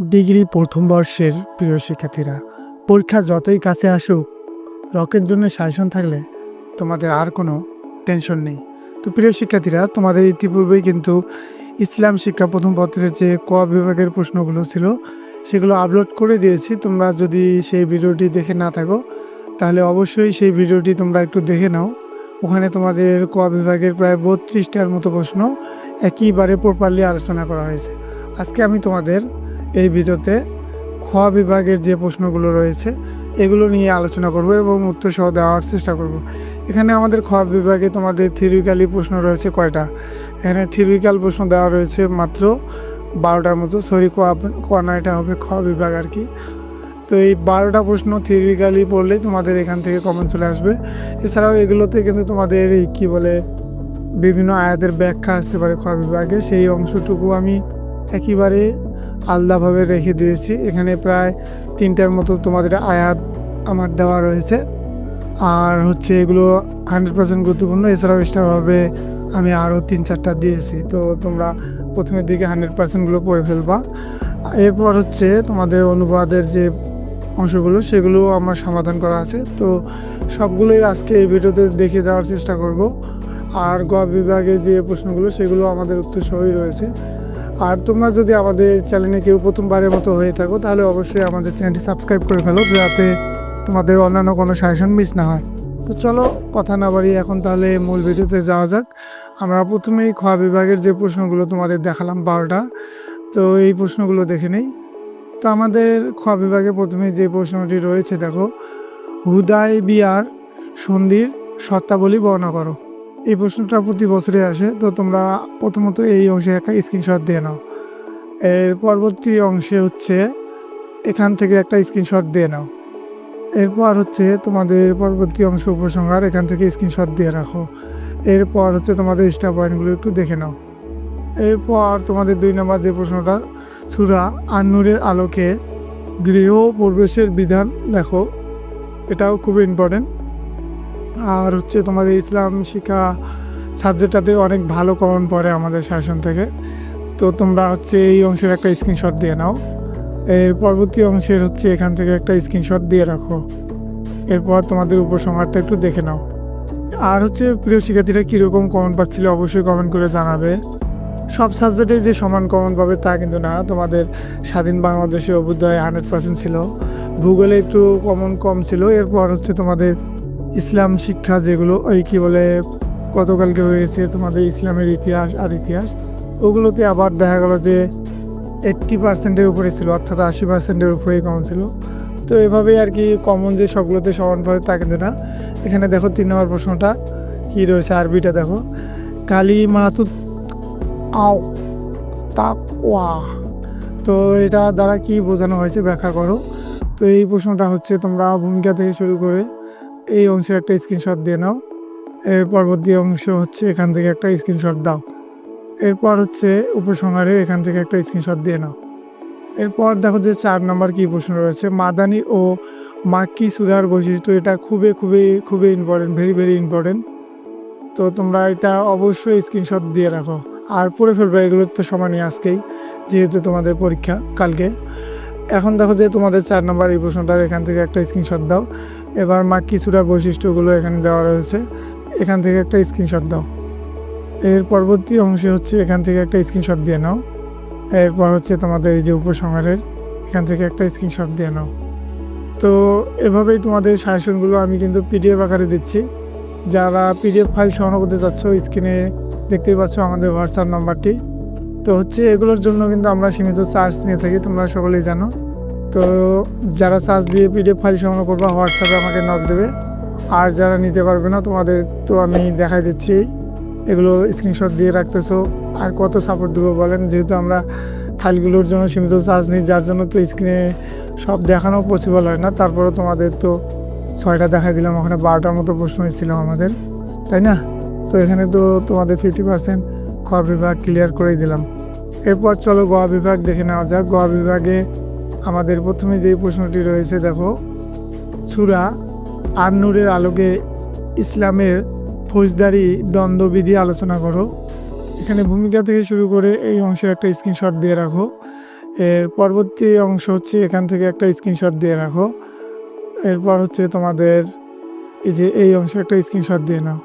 Degree প্রথম বর্ষের প্রিয় শিক্ষার্থীরা, পরীক্ষা যতই কাছে আসুক, রকের জন্য সাজেশন থাকলে তোমাদের আর কোনো টেনশন নেই। তো প্রিয় শিক্ষার্থীরা, তোমাদের ইতিপূর্বেই কিন্তু ইসলাম শিক্ষা প্রথম পত্রের যে ক বিভাগের প্রশ্নগুলো ছিল, সেগুলো আপলোড করে দিয়েছি। তোমরা যদি সেই ভিডিওটি দেখে না থাকো, তাহলে অবশ্যই সেই ভিডিওটি তোমরা একটু দেখে নাও। ওখানে তোমাদের ক বিভাগের প্রায় বত্রিশটার মতো প্রশ্ন একইবারে প্রপারলি আলোচনা করা হয়েছে। আজকে আমি তোমাদের এই ভিডিওতে খ বিভাগের যে প্রশ্নগুলো রয়েছে, এগুলো নিয়ে আলোচনা করব এবং উত্তর সহ দেওয়ার চেষ্টা করব। এখানে আমাদের খ বিভাগে তোমাদের থিওরিক্যালি প্রশ্ন রয়েছে কয়টা? এখানে থিওরিক্যাল প্রশ্ন দেওয়া রয়েছে মাত্র বারোটার মতো। সরি ক ক না, এটা হবে খ বিভাগ আর কি। তো এই বারোটা প্রশ্ন থিওরিক্যালি পড়লে তোমাদের এখান থেকে কমন চলে আসবে। এছাড়াও এগুলোতে কিন্তু তোমাদের এই কী বলে, বিভিন্ন আয়াতের ব্যাখ্যা আসতে পারে খ বিভাগে। সেই অংশটুকু আমি একেবারে আলাদাভাবে রেখে দিয়েছি। এখানে প্রায় তিনটার মতো তোমাদের আয়াত আমার দেওয়া রয়েছে। আর হচ্ছে এগুলো হান্ড্রেড পার্সেন্ট গুরুত্বপূর্ণ। এছাড়াও এক্সট্রাভাবে আমি আরও তিন চারটা দিয়েছি। তো তোমরা প্রথমের দিকে হান্ড্রেড পার্সেন্টগুলো পড়ে ফেলবা। এরপর হচ্ছে তোমাদের অনুবাদের যে অংশগুলো সেগুলো আমার সমাধান করা আছে। তো সবগুলোই আজকে এই ভিডিওতে দেখিয়ে দেওয়ার চেষ্টা করব। আর গ বিভাগের যে প্রশ্নগুলো, সেগুলো আমাদের উত্তর সহই রয়েছে। আর তোমরা যদি আমাদের চ্যানেলে কেউ প্রথমবারের মতো হয়ে থাকো, তাহলে অবশ্যই আমাদের চ্যানেলটি সাবস্ক্রাইব করে ফেলো, যাতে তোমাদের অন্যান্য কোনো সাজেশন মিস না হয়। তো চলো, কথা না বাড়িয়ে এখন তাহলে মূল ভিডিওতে যাওয়া যাক। আমরা প্রথমেই খ বিভাগের যে প্রশ্নগুলো তোমাদের দেখালাম বারোটা, তো এই প্রশ্নগুলো দেখে নেই। তো আমাদের খ বিভাগে প্রথমে যে প্রশ্নটি রয়েছে, দেখো, হুদাই বিয়ার সন্ধির শর্তাবলী বর্ণনা করো। এই প্রশ্নটা প্রতি বছরে আসে, তো তোমরা প্রথমত এই অংশে একটা স্ক্রিনশট দিয়ে নাও। এর পরবর্তী অংশে হচ্ছে এখান থেকে একটা স্ক্রিনশট দিয়ে নাও। এরপর হচ্ছে তোমাদের পরবর্তী অংশ উপসংহার এখান থেকে স্ক্রিনশট দিয়ে রাখো। এরপর হচ্ছে তোমাদের স্টার পয়েন্টগুলো একটু দেখে নাও। এরপর তোমাদের দুই নম্বর যে প্রশ্নটা, সুরা আন্নুরের আলোকে গৃহ প্রবেশের বিধান লেখো। এটাও খুব ইম্পর্টেন্ট আর হচ্ছে তোমাদের ইসলাম শিক্ষা সাবজেক্টটাতে অনেক ভালো কমন পড়ে আমাদের শাসন থেকে। তো তোমরা হচ্ছে এই অংশের একটা স্ক্রিনশট দিয়ে নাও। এর পরবর্তী অংশের হচ্ছে এখান থেকে একটা স্ক্রিনশট দিয়ে রাখো। এরপর তোমাদের উপসংহারটা একটু দেখে নাও। আর হচ্ছে প্রিয় শিক্ষার্থীরা কীরকম কমন পাচ্ছিল অবশ্যই কমেন্ট করে জানাবে। সব সাবজেক্টে যে সমান কমন পাবে তা কিন্তু না। তোমাদের স্বাধীন বাংলাদেশের অভ্যুদয় হান্ড্রেড পার্সেন্ট ছিল। ভূগোলে একটু কমন কম ছিল। এরপর হচ্ছে তোমাদের ইসলাম শিক্ষা যেগুলো, ওই কী বলে, গতকালকে হয়েছে তোমাদের ইসলামের ইতিহাস আর ইতিহাস, ওগুলোতে আবার দেখা গেল যে এইট্টি পার্সেন্টের উপরে ছিল, অর্থাৎ আশি পার্সেন্টের উপরেই কমন ছিল। তো এভাবেই আর কি কমন যে সবগুলোতে সমানভাবে কিন্তু না। এখানে দেখো তিন নম্বর প্রশ্নটা, কী রয়েছে আরবিটা দেখো। কালি মাতুত আও তাকওয়া। তো এটা দ্বারা কি বোঝানো হয়েছে ব্যাখ্যা করো। তো এই প্রশ্নটা হচ্ছে তোমরা ভূমিকা থেকে শুরু করে এই অংশের একটা স্ক্রিনশট দিয়ে নাও। এর পরবর্তী অংশ হচ্ছে এখান থেকে একটা স্ক্রিনশট দাও। এরপর হচ্ছে উপসংহারে এখান থেকে একটা স্ক্রিনশট দিয়ে নাও। এরপর দেখো যে চার নম্বর কী প্রশ্ন রয়েছে? মাদানি ও মাক্কি সুরার বৈশিষ্ট্য এটা খুবই খুবই খুবই ইম্পর্টেন্ট ভেরি ভেরি ইম্পর্টেন্ট তো তোমরা এটা অবশ্যই স্ক্রিনশট দিয়ে রাখো। আর পড়ে ফেলবে এগুলোর তো সময় আজকেই, যেহেতু তোমাদের পরীক্ষা কালকে। এখন দেখো যে তোমাদের চার নম্বর এই প্রশ্নটার এখান থেকে একটা স্ক্রিনশট দাও। এবার মা কিছুটা বৈশিষ্ট্যগুলো এখানে দেওয়া রয়েছে। এখান থেকে একটা স্ক্রিনশট দাও। এর পরবর্তী অংশে হচ্ছে এখান থেকে একটা স্ক্রিনশট দিয়ে নাও। এরপর হচ্ছে তোমাদের এই যে উপসংহারের, এখান থেকে একটা স্ক্রিনশট দিয়ে নাও। তো এভাবেই তোমাদের সাজেশনগুলো আমি কিন্তু পিডিএফ আকারে দিচ্ছি। যারা পিডিএফ ফাইল সংগ্রহ করতে চাচ্ছ স্ক্রিনে দেখতেই পাচ্ছ আমাদের হোয়াটসঅ্যাপ নাম্বারটি তো হচ্ছে এগুলোর জন্য কিন্তু আমরা সীমিত চার্জ নিয়ে থাকি, তোমরা সকলেই জানো। তো যারা চার্জ দিয়ে পিডিএফ ফাইল সংগ্রহ করবা, হোয়াটসঅ্যাপে আমাকে নক দেবে। আর যারা নিতে পারবে না, তোমাদের তো আমি দেখাই দিচ্ছি। এগুলো স্ক্রিনশট দিয়ে রাখতেছো। আর কত সাপোর্ট দেবো বলেন? যেহেতু আমরা ফাইলগুলোর জন্য সীমিত চার্জ নিই, যার জন্য তো স্ক্রিনে সব দেখানো পসিবল হয় না। তারপরে তোমাদের তো ছয়টা দেখাই দিলাম। ওখানে বারোটার মতো প্রশ্ন ছিল আমাদের। তাই না? তো এখানে তো তোমাদের ফিফটি পার্সেন্ট খ বিভাগ ক্লিয়ার করেই দিলাম। এরপর চলো গোয়া বিভাগ দেখে নেওয়া যাক। গোয়া বিভাগে আমাদের প্রথমে যে প্রশ্নটি রয়েছে, দেখো। সুরা আর নূরের আলোকে ইসলামের ফৌজদারি দ্বন্দ্ববিধি আলোচনা করো। এখানে ভূমিকা থেকে শুরু করে এই অংশের একটা স্ক্রিনশট দিয়ে রাখো। এর পরবর্তী অংশ হচ্ছে এখান থেকে একটা স্ক্রিনশট দিয়ে রাখো। এরপর হচ্ছে তোমাদের এই যে এই অংশে একটা স্ক্রিনশট দিয়ে নাও।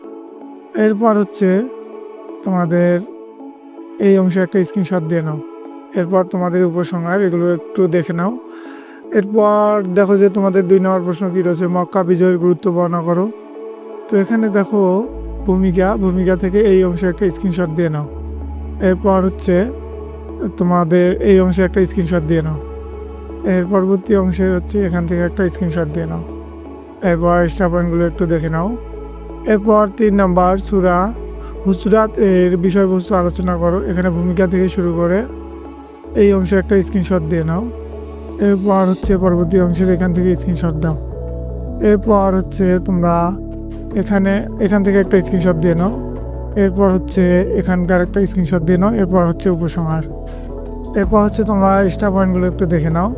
এরপর হচ্ছে তোমাদের এই অংশে একটা স্ক্রিনশট দিয়ে নাও। এরপর তোমাদের উপসংহার, এগুলো একটু দেখে নাও। এরপর দেখো যে তোমাদের দুই নম্বর প্রশ্ন কী রয়েছে, মক্কা বিজয়ের গুরুত্ব বর্ণনা করো। তো এখানে দেখো ভূমিকা ভূমিকা থেকে এই অংশে একটা স্ক্রিনশট দিয়ে নাও। এরপর হচ্ছে তোমাদের এই অংশে একটা স্ক্রিনশট দিয়ে নাও। এর পরবর্তী অংশের হচ্ছে এখান থেকে একটা স্ক্রিনশট দিয়ে নাও। এরপর স্টার পয়েন্টগুলো একটু দেখে নাও। এরপর তিন নাম্বার, সুরা। হুজরাত এর বিষয়বস্তু আলোচনা করো। এখানে ভূমিকা থেকে শুরু করে এই অংশে একটা স্ক্রিনশট দিয়ে নাও। এরপর হচ্ছে পরবর্তী অংশের এখান থেকে স্ক্রিনশট দাও। এরপর হচ্ছে তোমরা এখানে, এখান থেকে একটা স্ক্রিনশট দিয়ে নাও। এরপর হচ্ছে এখানকার একটা স্ক্রিনশট দিয়ে নাও। এরপর হচ্ছে উপসংহার। এরপর হচ্ছে তোমরা স্টার পয়েন্টগুলো একটু দেখে নাও।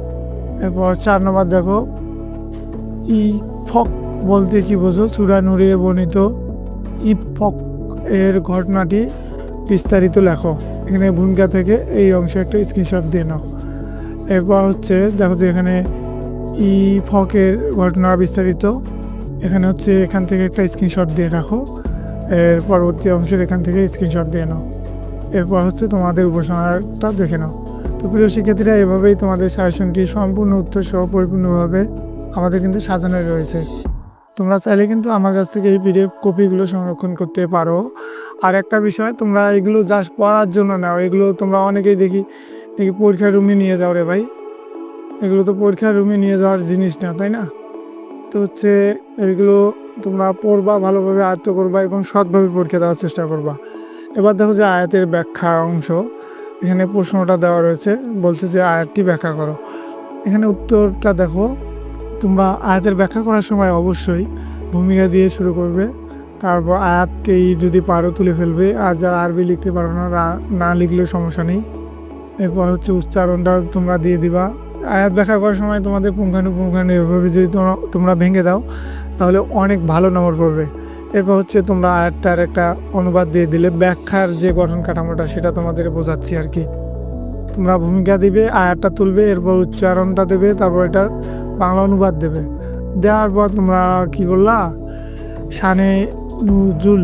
এরপর চার নম্বর দেখো। ই ফক বলতে কি বোঝো? চূড়া নুড়িয়ে বর্ণিত ই ফক এর ঘটনাটি বিস্তারিত লেখো। এখানে ভূমিকা থেকে এই অংশে একটা স্ক্রিনশট দিয়ে নাও। এরপর হচ্ছে দেখো যে এখানে ই ফকের ঘটনা বিস্তারিত। এখানে হচ্ছে এখান থেকে একটা স্ক্রিনশট দিয়ে রাখো। এর পরবর্তী অংশের এখান থেকে স্ক্রিনশট দিয়ে নাও। এরপর হচ্ছে তোমাদের উপসংহারটা দেখে নাও। তো প্রিয় শিক্ষার্থীরা, এভাবেই তোমাদের সাজেশনটি সম্পূর্ণ উত্তর সহ পরিপূর্ণভাবে আমাদের কিন্তু সাজানো রয়েছে। তোমরা চাইলে কিন্তু আমার কাছ থেকে এই পিডিএফ কপিগুলো সংরক্ষণ করতে পারো। আর একটা বিষয়, তোমরা এগুলো জাস্ট পড়ার জন্য নাও। এগুলো তোমরা অনেকেই দেখি দেখি পরীক্ষার রুমে নিয়ে যাও রে ভাই। এগুলো তো পরীক্ষার রুমে নিয়ে যাওয়ার জিনিস না, তাই না? তো হচ্ছে এগুলো তোমরা পড়বা, ভালোভাবে আয়ত্ত করবা এবং সৎভাবে পরীক্ষা দেওয়ার চেষ্টা করবা। এবার দেখো যে আয়াতের ব্যাখ্যা অংশ। এখানে প্রশ্নটা দেওয়া রয়েছে, বলছে যে আয়াতটি ব্যাখ্যা করো। এখানে উত্তরটা দেখো, তোমরা আয়াতের ব্যাখ্যা করার সময় অবশ্যই ভূমিকা দিয়ে শুরু করবে। তারপর আয়াতটি যদি পারো তুলে ফেলবে, আর যারা আরবি লিখতে পারো না না লিখলেও সমস্যা নেই। এরপর হচ্ছে উচ্চারণটা তোমরা দিয়ে দিবা। আয়াত ব্যাখ্যা করার সময় তোমাদের পুঙ্খানুপুঙ্খানু এভাবে যদি তোমরা- ভেঙে দাও, তাহলে অনেক ভালো নম্বর পড়বে। এরপর হচ্ছে তোমরা আয়াতটার একটা অনুবাদ দিয়ে দিলে, ব্যাখ্যার যে গঠন কাঠামোটা, সেটা তোমাদের বোঝাচ্ছি আর কি। তোমরা ভূমিকা দিবে, আয়াতটা তুলবে, এরপর উচ্চারণটা দেবে, তারপর এটার বাংলা অনুবাদ দেবে। দেওয়ার পর তোমরা কি করলা শানে নুজুল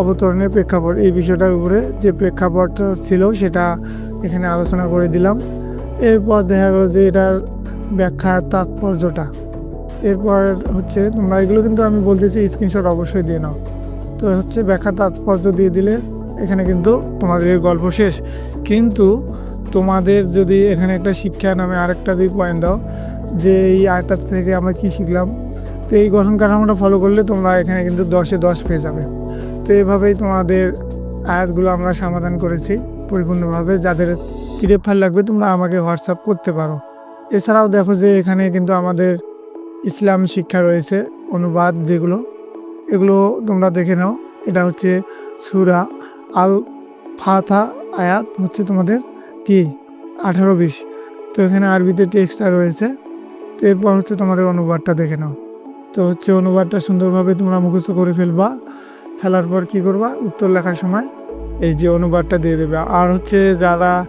অবতরণের প্রেক্ষাপট। এই বিষয়টার উপরে যে প্রেক্ষাপটটা ছিল সেটা এখানে আলোচনা করে দিলাম। এরপর দেখা গেলো যে এটার ব্যাখ্যার তাৎপর্যটা। এরপর হচ্ছে তোমরা এগুলো কিন্তু আমি বলতেছি স্ক্রিনশট অবশ্যই দিয়ে নাও। তো হচ্ছে ব্যাখ্যা তাৎপর্য দিয়ে দিলে এখানে কিন্তু তোমাদের গল্প শেষ। কিন্তু তোমাদের যদি এখানে একটা শিক্ষা নামে আরেকটা যদি পয়েন্ট দাও, যে এই আয়তার থেকে আমরা কি শিখলাম তো এই গঠন কাঠামোটা ফলো করলে তোমরা এখানে কিন্তু দশে দশ পেয়ে যাবে। তো এভাবেই তোমাদের আয়াতগুলো আমরা সমাধান করেছি পরিপূর্ণভাবে। যাদের পিডিএফ লাগবে, তোমরা আমাকে হোয়াটসঅ্যাপ করতে পারো। এছাড়াও দেখো যে এখানে কিন্তু আমাদের ইসলাম শিক্ষা রয়েছে, অনুবাদ যেগুলো, এগুলো তোমরা দেখে নাও। এটা হচ্ছে সুরা আল ফাথা আয়াত, হচ্ছে তোমাদের কি? আঠারো বিশ। তো এখানে আরবিতে টেক্সটটা রয়েছে। তো এরপর হচ্ছে তোমাদের অনুবাদটা দেখে নাও। তো হচ্ছে অনুবাদটা সুন্দরভাবে তোমরা মুখস্থ করে ফেলবা। ফেলার পর কি করবা? উত্তর লেখার সময় এই যে অনুবাদটা দিয়ে দেবে। আর হচ্ছে যারা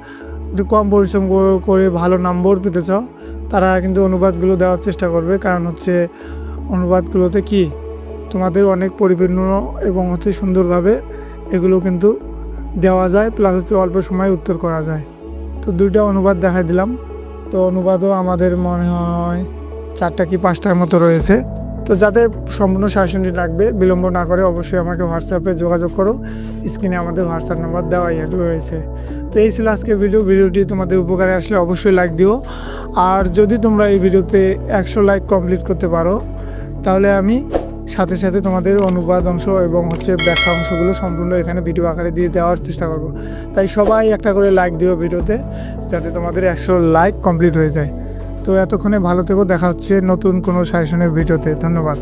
একটু কম পরিশ্রম করে- ভালো নম্বর পেতে চাও, তারা কিন্তু অনুবাদগুলো দেওয়ার চেষ্টা করবে। কারণ হচ্ছে অনুবাদগুলোতে কি? তোমাদের অনেক পরিপূর্ণ এবং হচ্ছে সুন্দরভাবে এগুলো কিন্তু দেওয়া যায় প্লাস হচ্ছে অল্প সময়ে উত্তর করা যায়। তো দুইটা অনুবাদ দেখাই দিলাম। তো অনুবাদও আমাদের মনে হয় চারটা কি পাঁচটার মতো রয়েছে। তো যাতে সম্পূর্ণ শাসনটি লাগবে, বিলম্ব না করে অবশ্যই আমাকে হোয়াটসঅ্যাপে যোগাযোগ করো। স্ক্রিনে আমাদের হোয়াটসঅ্যাপ নাম্বার দেওয়াই রয়েছে। তো এই ছিল আজকের ভিডিও ভিডিওটি তোমাদের উপকারে আসলে অবশ্যই লাইক দিও। আর যদি তোমরা এই ভিডিওতে একশো লাইক কমপ্লিট করতে পারো, তাহলে আমি সাথে সাথে তোমাদের অনুবাদ অংশ এবং হচ্ছে ব্যাখ্যা অংশগুলো সম্পূর্ণ এখানে ভিডিও আকারে দিয়ে দেওয়ার চেষ্টা করব। তাই সবাই একটা করে লাইক দিও ভিডিওতে, যাতে তোমাদের একশো লাইক কমপ্লিট হয়ে যায়। তো এতক্ষণে ভালো থেকো দেখা হচ্ছে নতুন কোনো সাজেশনের ভিডিওতে। ধন্যবাদ।